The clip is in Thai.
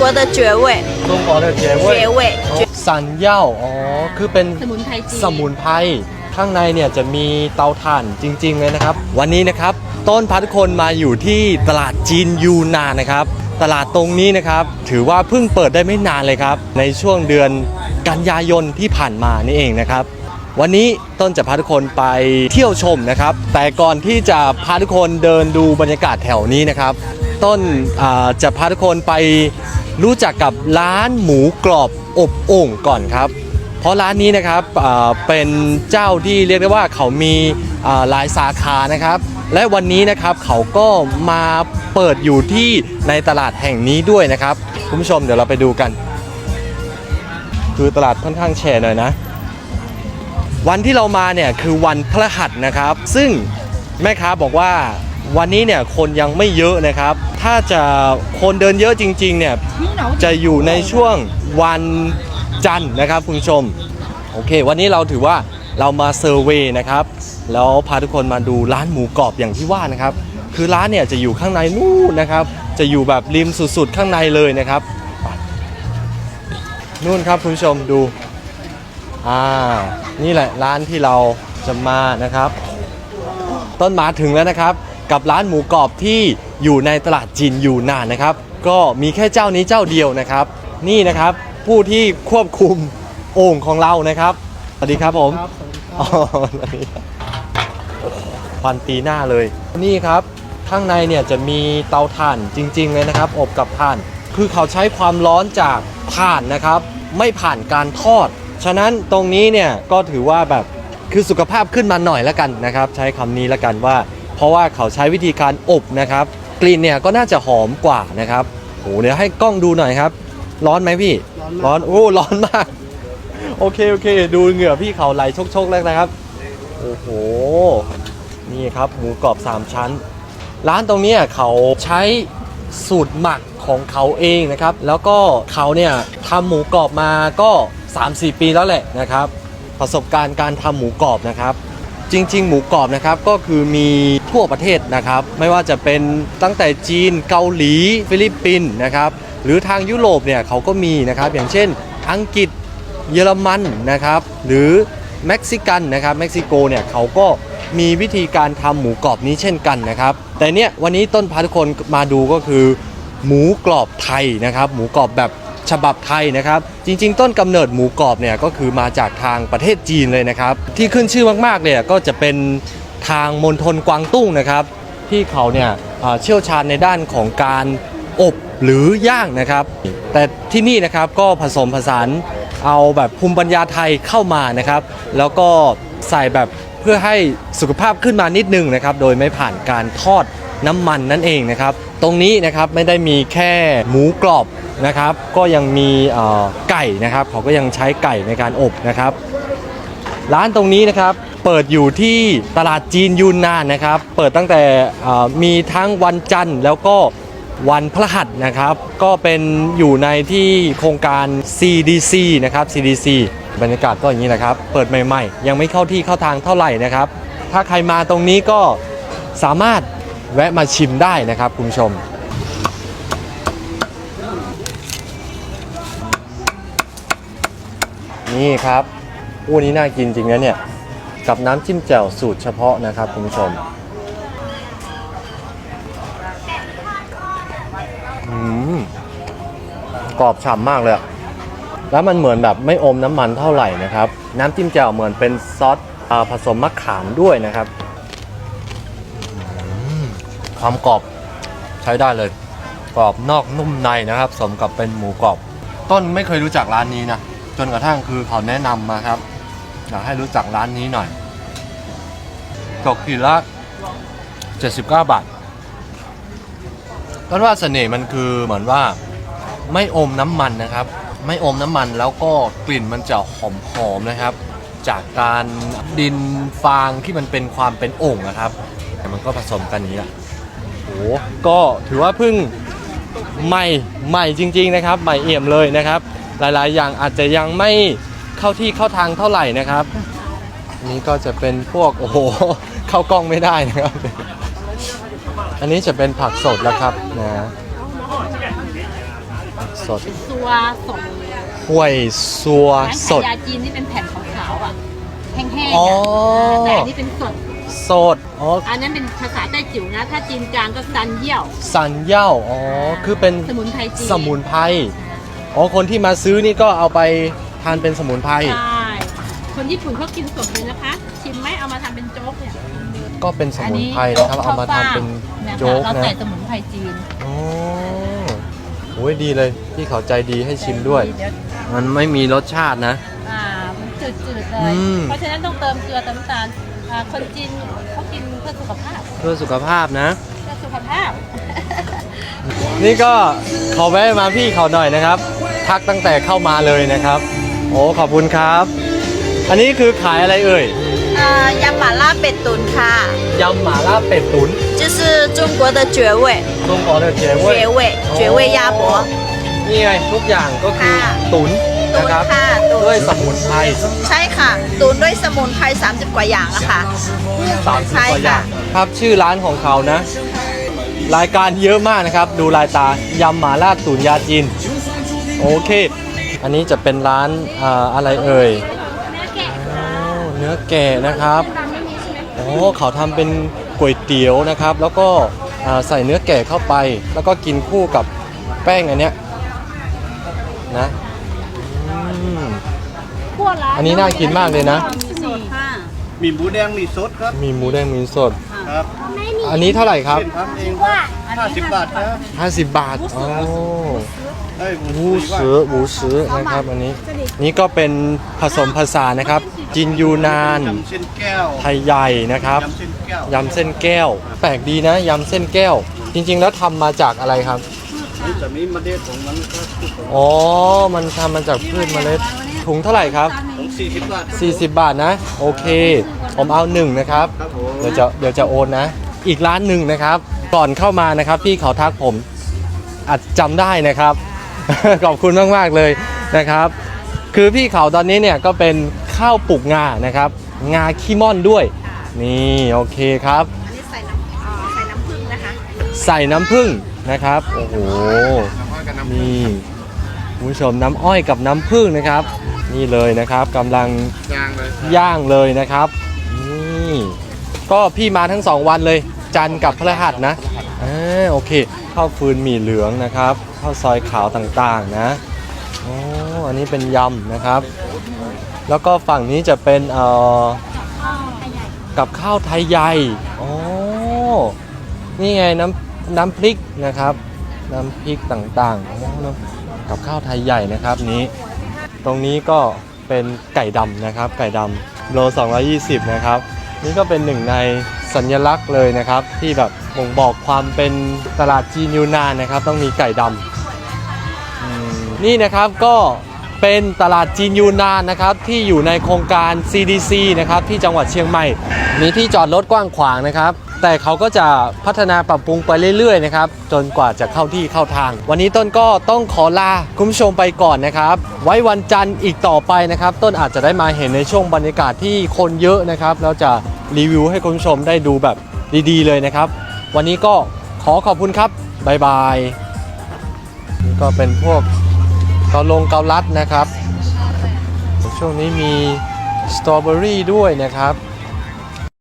国的蕨味， จงกอเดเจเว้ย 蕨味，蕨 สันเย่าอ๋อ คือเป็น สมุนไพรจีน สมุนไพร ข้างในเนี่ยจะมีเตาถ่านจริง ๆ เลยนะครับ วันนี้นะครับ ต้นพัดคนมาอยู่ที่ตลาดจีนยูนานนะครับ ตลาดตรงนี้นะครับ ถือว่าเพิ่งเปิดได้ไม่นานเลยครับ ในช่วงเดือนกันยายนที่ผ่านมานี่เองนะครับ วันนี้ต้นจะพาทุกคนไปเที่ยวชมนะครับ แต่ก่อนที่จะพาทุกคนเดินดูบรรยากาศแถวนี้นะครับ ต้นจะพาทุกคนไปรู้จักกับร้านหมูกรอบอบโอ่งก่อนครับ เพราะร้านนี้นะครับเป็นเจ้าที่เรียกได้ว่าเขามีหลายสาขานะครับ และวันนี้นะครับเขาก็มาเปิดอยู่ที่ในตลาดแห่งนี้ด้วยนะครับคุณผู้ชมเดี๋ยวเราไปดูกัน คือตลาดค่อนข้างแชร์หน่อยนะ วันที่เรามาเนี่ยคือวันพฤหัสนะครับ ซึ่งแม่ค้าบอกว่า วันนี้เนี่ยคนยังไม่เยอะนะครับ ถ้าจะคนเดินเยอะจริงๆเนี่ยจะอยู่ในช่วงวันจันทร์นะครับคุณผู้ชม โอเค วันนี้เราถือว่าเรามาเซอร์เวย์นะครับ แล้วพาทุกคนมาดูร้านหมูกรอบอย่างที่ว่านะครับ คือร้านเนี่ยจะอยู่ข้างในนู่นนะครับ จะอยู่แบบริมสุดๆข้างในเลยนะครับนู่นครับคุณผู้ชมดู อ่า นี่แหละร้านที่เราจะมานะครับ ต้นมาถึงแล้วนะครับ กับร้านหมูกรอบที่อยู่ในตลาดจีนอยู่นานนะครับ ก็มีแค่เจ้านี้เจ้าเดียวนะครับ นี่นะครับผู้ที่ควบคุมโอ่งของเรานะครับสวัสดีครับผมอ๋อสวัสดีครับควันตีหน้าเลย นี่ครับข้างในเนี่ยจะมีเตาถ่านจริง ๆ เลยนะครับ อบกับถ่าน คือเขาใช้ความร้อนจากถ่านนะครับ ไม่ผ่านการทอด ฉะนั้นตรงนี้เนี่ยก็ถือว่าแบบคือสุขภาพขึ้นมาหน่อยแล้วกันนะครับ ใช้คำนี้แล้วกันว่า เพราะว่าเขาใช้วิธีการอบนะครับ กลิ่นเนี่ยก็น่าจะหอมกว่านะครับโอ้เดี๋ยวให้กล้องดูหน่อยครับ ร้อนไหมพี่ ร้อนโอ้ร้อนมาก โอเคโอเค ดูเหงื่อพี่เขาไหลชกๆแล้วนะครับ โอ้โห นี่ครับหมูกรอบ 3 ชั้น ร้านตรงเนี้ยเขาใช้สูตรหมักของเขาเองนะครับ แล้วก็เขาเนี่ยทำหมูกรอบมาก็ 3-4 ปีแล้วแหละนะครับ ประสบการณ์การทำหมูกรอบนะครับ จริง ๆ หมูกรอบนะครับก็คือมี ทั่วประเทศนะครับ ไม่ว่าจะเป็นตั้งแต่จีนเกาหลีฟิลิปปินส์นะครับ หรือทางยุโรปเนี่ยเขาก็มีนะครับ อย่างเช่น อังกฤษเยอรมันนะครับ หรือเม็กซิกันนะครับเม็กซิโกเนี่ยเขาก็มีวิธีการทำหมูกรอบนี้เช่นกันนะครับ แต่เนี่ยวันนี้ต้นพาทุกคนมาดูก็คือ หมูกรอบไทยนะครับ หมูกรอบแบบฉบับไทยนะครับ จริง ๆ ต้นกำเนิดหมูกรอบเนี่ยก็คือมาจากทางประเทศจีนเลยนะครับ ที่ขึ้นชื่อมากๆเนี่ยก็จะเป็น ทางมณฑลกวางตุ้งนะครับ ที่เขาเนี่ยเชี่ยวชาญในด้านของการอบหรือย่างนะครับ แต่ที่นี่นะครับก็ผสมผสานเอาแบบภูมิปัญญาไทยเข้ามานะครับ แล้วก็ใส่แบบเพื่อให้สุขภาพขึ้นมานิดนึงนะครับ โดยไม่ผ่านการทอดน้ำมันนั่นเองนะครับ ตรงนี้นะครับไม่ได้มีแค่หมูกรอบนะครับ ก็ยังมีไก่นะครับ เขาก็ยังใช้ไก่ในการอบนะครับ ร้านตรงนี้นะครับเปิดอยู่ที่ตลาดจีนยูนนานนะครับ เปิดตั้งแต่อ่อมีทั้งวันจันทร์แล้วก็วันพฤหัสนะครับ ก็เป็นอยู่ในที่โครงการ CDC นะครับ CDC บรรยากาศก็อย่างนี้แหละครับ เปิดใหม่ๆ ยังไม่เข้าที่เข้าทางเท่าไหร่นะครับ ถ้าใครมาตรงนี้ก็สามารถแวะมาชิมได้นะครับคุณผู้ชมนี่ครับ อู้นี้น่ากินจริงนะเนี่ย กับน้ำจิ้มแจ่วสูตรเฉพาะนะครับคุณผู้ชมอืมกรอบฉ่ำมากเลยแล้วมันเหมือนแบบไม่อมน้ำมันเท่าไหร่นะครับ น้ำจิ้มแจ่วเหมือนเป็นซอสอ่าผสมมะขามด้วยนะครับ ความกรอบใช้ได้เลย กรอบนอกนุ่มในนะครับ สมกับเป็นหมูกรอบ ต้นไม่เคยรู้จักร้านนี้นะ จนกระทั่งคือเขาแนะนำมาครับ อยากให้รู้จักร้านนี้หน่อยตกขีดละ79 บาทต้นว่าเสน่ห์มันคือเหมือนว่าไม่อมน้ำมันนะครับ ไม่อมน้ำมันแล้วก็กลิ่นมันจะหอมๆนะครับ จากการดินฟางที่มันเป็นความเป็นโอ่งนะครับแต่มันก็ผสมกันนี้แหละโอ้โหก็ถือว่าเพิ่งใหม่ใหม่จริง ๆนะครับ ใหม่เอี่ยมเลยนะครับ หลายๆ อย่างอาจจะยังไม่ เข้าที่เข้าทางเท่าไหร่นะครับอันนี้ก็จะเป็นพวกโอ้โหเข้ากล้องไม่ได้นะครับ อันนี้จะเป็นผักสดแล้วครับนะโอเคสดซัวสดห้วยซัวร้านสขายดยาจีนที่เป็นแผ่นขาวๆอะแห้งๆอ๋ออะแต่อันนี้เป็นสดสดอ๋ออันนั้นเป็นภาษาใต้จิ๋วนะ ถ้าจีนกลางก็ซันเยี่ยวสันเหย่าอ๋อคือเป็นสมุนไพรจีนสมุนไพรอ๋อคนที่มาซื้อนี่ก็เอาไป ทานเป็นสมุนไพร ใช่ คนญี่ปุ่นเขากินสดเลยนะคะ ชิมไหมเอามาทำเป็นโจ๊กเนี่ยก็เป็นสมุนไพรนะครับ เอามาทำเป็นโจ๊กเรานะใส่สมุนไพรจีนอ๋อโอ้ยดีเลยพี่เขาใจดีให้ชิมด้วยเดี๋ยวมันไม่มีรสชาตินะ อ่ามันจืดๆเลอืย ม เพราะฉะนั้นต้องเติมเกลือเติมน้ำตาลอ่าคนจีนเขากินเพื่อสุขภาพเพื่อสุขภาพนะ เพื่อสุขภาพ นี่ก็ขอแวะมาพี่เขาหน่อยนะครับ ทักตั้งแต่เข้ามาเลยนะครับ โอ้ขอบคุณครับ อันนี้คือขายอะไรเอ่ย 呃，亚麻辣北炖卡， ยำหม่าล่าเป็ดตุ๋น 就是中国的绝味， ตรงก่อนเลยเจ๋เว้ย 绝味，绝味鸭脖。 นี่ไงทุกอย่างก็คือ ค่ะ ตุ๋น ตุ๋ นะ น ครับ ค่ะตุ๋น ด้วยสมุนไพร ใช่ค่ะ ตุ๋นด้วยสมุนไพร30 กว่าอย่างอะค่ะ สามสิบ ใช่ กว่าอย่า ค่ะ งครับชื่อร้านของเขานะ รายการเยอะมากนะครับ ดูรายตายำหม่าล่าตุ๋นยาจีนโอเค อันนี้จะเป็นร้านอ่าอะไรเอ่ยอ๋อเนื้อแกะนะครับโอ้เขาทำเป็นก๋วยเตี๋ยวนะครับ แล้วก็อ่าใส่เนื้อแกะเข้าไป แล้วก็กินคู่กับแป้งอันเนี้ยนะอืมพวกร้านอันนี้น่ากินมากเลยนะ มีสดค่ะมีหมูแดงมีซดครับ มีหมูแดงหมูสดครับ อันนี้เท่าไหร่ครับเส้นทำเองห้าสิบบาทครับ50บาท อ๋อ เอ้ยหมูหมูสี่สือหมูสือนะครับอันนี้นี่ก็เป็นผสมผสานนะครับ จินยูนานยำเส้นแก้วไทยใหญ่นะครับยำเส้นแก้วยำเส้นแก้ว แปลกดีนะยำเส้นแก้ว จริง ๆ แล้วทำมาจากอะไรครับนี่จะมีเมล็ดของมันครับอ๋อ มันทำมาจากพืชเมล็ดถุงเท่าไหร่ครับของสี่สิบบาท 40 บาทนะ โอเค ผมเอาหนึ่งนะครับครับผมเดี๋ยวจะเดี๋ยวจะโอนนะ อีกร้านหนึ่งนะครับ ก่อนเข้ามานะครับพี่เขาทักผมอาจจำได้นะครับ ขอบคุณมากๆเลยนะครับ คือพี่เขาตอนนี้เนี่ยก็เป็นข้าวปลูกงานะครับ งาขี้ม่อนด้วย นี่โอเคครับ อันนี้ใส่น้ำอ่าใส่น้ำผึ้งนะคะ ใส่น้ำผึ้งนะครับ โอ้โหนี่คุณผู้ชมน้ำอ้อยกับน้ำผึ้งนะครับ นี่เลยนะครับกำลัง ยางเลยย่างเลยนะครับ นี่ ก็พี่มาทั้งสองวันเลย จันทร์กับพฤหัสนะอ่าโอเคข้าวฟืนหมี่เหลืองนะครับ ข้าวซอยขาวต่างๆนะโอ้อันนี้เป็นยำนะครับ แล้วก็ฝั่งนี้จะเป็นเอ่อกับข้าวไทยใหญ่โอ้นี่ไงน้ำน้ำพริกนะครับ น้ำพริกต่างๆโอ้น้ำกับข้าวไทยใหญ่นะครับนี้ ตรงนี้ก็เป็นไก่ดำนะครับ ไก่ดำโล 220 นะครับ นี่ก็เป็นหนึ่งในสัญลักษณ์เลยนะครับ ที่แบบบ่งบอกความเป็นตลาดจีนยูนานนะครับ ต้องมีไก่ดำอืม นี่นะครับก็เป็นตลาดจีนยูนานนะครับที่อยู่ในโครงการ CDC นะครับที่จังหวัดเชียงใหม่ มีที่จอดรถกว้างขวางนะครับ แต่เขาก็จะพัฒนาปรับปรุงไปเรื่อยๆนะครับจนกว่าจะเข้าที่เข้าทาง วันนี้ต้นก็ต้องขอลาคุณผู้ชมไปก่อนนะครับ ไว้วันจันทร์อีกต่อไปนะครับ ต้นอาจจะได้มาเห็นในช่วงบรรยากาศที่คนเยอะนะครับแล้วจะรีวิวให้คุณผู้ชมได้ดูแบบดีๆ เลยนะครับ วันนี้ก็ขอขอบคุณครับบ๊ายบายนี่ก็เป็นพวก เกาลงเกาลัดนะครับ ช่วงนี้มีสตรอเบอรี่ด้วยนะครับ